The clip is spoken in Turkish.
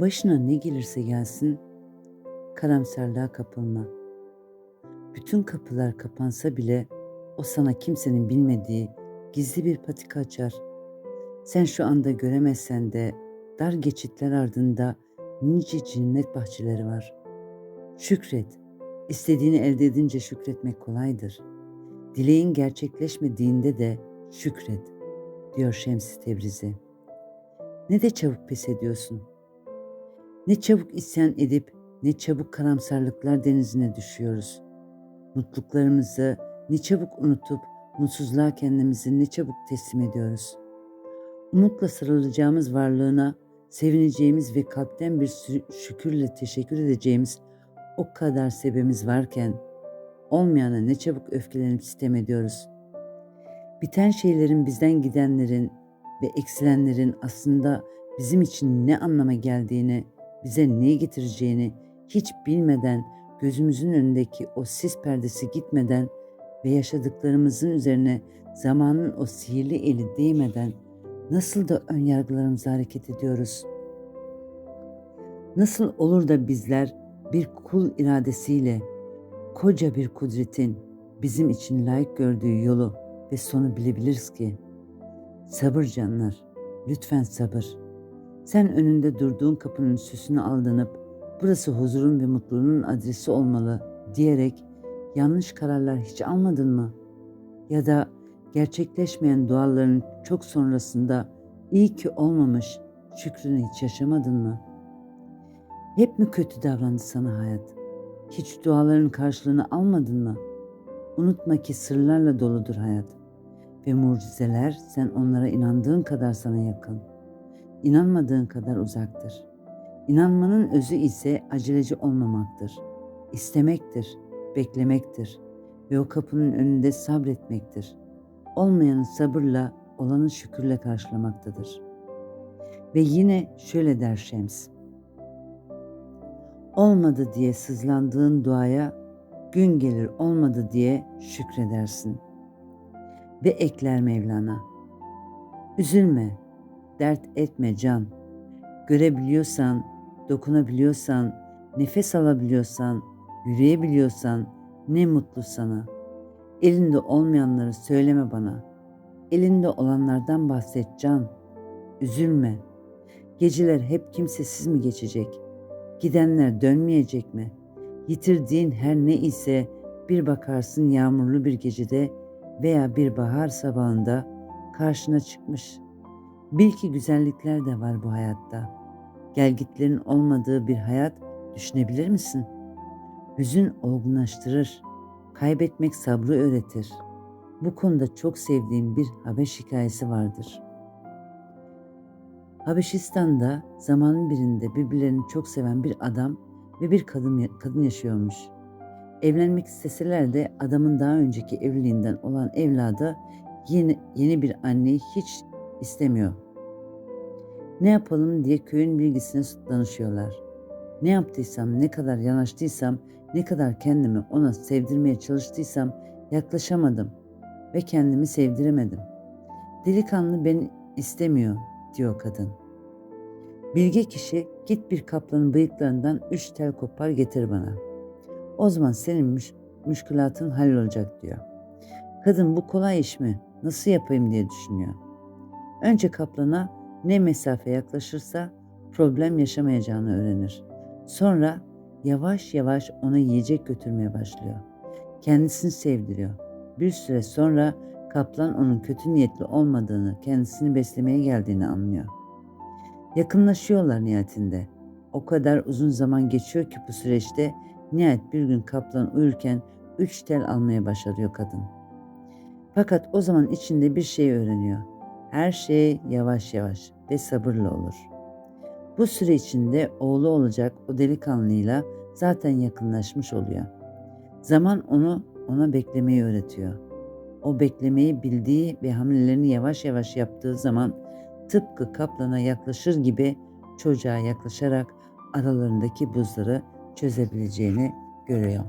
Başına ne gelirse gelsin karamsarlığa kapılma. Bütün kapılar kapansa bile o sana kimsenin bilmediği gizli bir patika açar. Sen şu anda göremezsen de dar geçitler ardında nice cennet bahçeleri var. Şükret. İstediğini elde edince şükretmek kolaydır. Dileğin gerçekleşmediğinde de şükret, diyor Şems Tebrizi. Ne de çabuk pes ediyorsun. Ne çabuk isyan edip ne çabuk karamsarlıklar denizine düşüyoruz. Mutluluklarımızı ne çabuk unutup mutsuzluğa kendimizi ne çabuk teslim ediyoruz. Umutla sarılacağımız varlığına sevineceğimiz ve kalpten bir şükürle teşekkür edeceğimiz o kadar sebebimiz varken olmayana ne çabuk öfkelenip sitem ediyoruz. Biten şeylerin bizden gidenlerin ve eksilenlerin aslında bizim için ne anlama geldiğini, bize neyi getireceğini hiç bilmeden gözümüzün önündeki o sis perdesi gitmeden ve yaşadıklarımızın üzerine zamanın o sihirli eli değmeden nasıl da ön yargılarımızla hareket ediyoruz? Nasıl olur da bizler bir kul iradesiyle koca bir kudretin bizim için layık gördüğü yolu ve sonu bilebiliriz ki? Sabır canlar, lütfen sabır. Sen önünde durduğun kapının süsünü aldanıp burası huzurun ve mutluluğun adresi olmalı diyerek yanlış kararlar hiç almadın mı? Ya da gerçekleşmeyen duaların çok sonrasında iyi ki olmamış şükrünü hiç yaşamadın mı? Hep mi kötü davrandı sana hayat? Hiç duaların karşılığını almadın mı? Unutma ki sırlarla doludur hayat ve mucizeler sen onlara inandığın kadar sana yakın. İnanmadığın kadar uzaktır. İnanmanın özü ise aceleci olmamaktır. İstemektir, beklemektir ve o kapının önünde sabretmektir. Olmayanı sabırla, olanı şükürle karşılamaktadır. Ve yine şöyle der Şems. Olmadı diye sızlandığın duaya gün gelir olmadı diye şükredersin. Ve ekler Mevlana. Üzülme, dert etme can. Görebiliyorsan, dokunabiliyorsan, nefes alabiliyorsan, yürüyebiliyorsan ne mutlu sana. Elinde olmayanları söyleme bana. Elinde olanlardan bahset can. Üzülme. Geceler hep kimsesiz mi geçecek? Gidenler dönmeyecek mi? Yitirdiğin her ne ise bir bakarsın yağmurlu bir gecede veya bir bahar sabahında karşına çıkmış. Bil ki güzellikler de var bu hayatta. Gelgitlerin olmadığı bir hayat düşünebilir misin? Hüzün olgunlaştırır. Kaybetmek sabrı öğretir. Bu konuda çok sevdiğim bir Habeş hikayesi vardır. Habeşistan'da zamanın birinde birbirlerini çok seven bir adam ve bir kadın, kadın yaşıyormuş. Evlenmek isteseler de adamın daha önceki evliliğinden olan evladı yeni, yeni bir anneyi hiç istemiyor. Ne yapalım diye köyün bilgisine danışıyorlar. Ne yaptıysam, ne kadar yanaştıysam, ne kadar kendimi ona sevdirmeye çalıştıysam yaklaşamadım ve kendimi sevdiremedim. Delikanlı beni istemiyor diyor kadın. Bilge kişi git bir kaplanın bıyıklarından üç tel kopar getir bana. O zaman senin müş müşkülatın hallolacak diyor. Kadın bu kolay iş mi? Nasıl yapayım diye düşünüyor. Önce kaplana ne mesafe yaklaşırsa problem yaşamayacağını öğrenir. Sonra yavaş yavaş ona yiyecek götürmeye başlıyor. Kendisini sevdiriyor. Bir süre sonra kaplan onun kötü niyetli olmadığını, kendisini beslemeye geldiğini anlıyor. Yakınlaşıyorlar nihayetinde. O kadar uzun zaman geçiyor ki bu süreçte nihayet bir gün kaplan uyurken üç tel almaya başarıyor kadın. Fakat o zaman içinde bir şey öğreniyor. Her şey yavaş yavaş ve sabırla olur. Bu süre içinde oğlu olacak o delikanlıyla zaten yakınlaşmış oluyor. Zaman onu ona beklemeyi öğretiyor. O beklemeyi bildiği ve hamlelerini yavaş yavaş yaptığı zaman tıpkı kaplana yaklaşır gibi çocuğa yaklaşarak aralarındaki buzları çözebileceğini görüyor.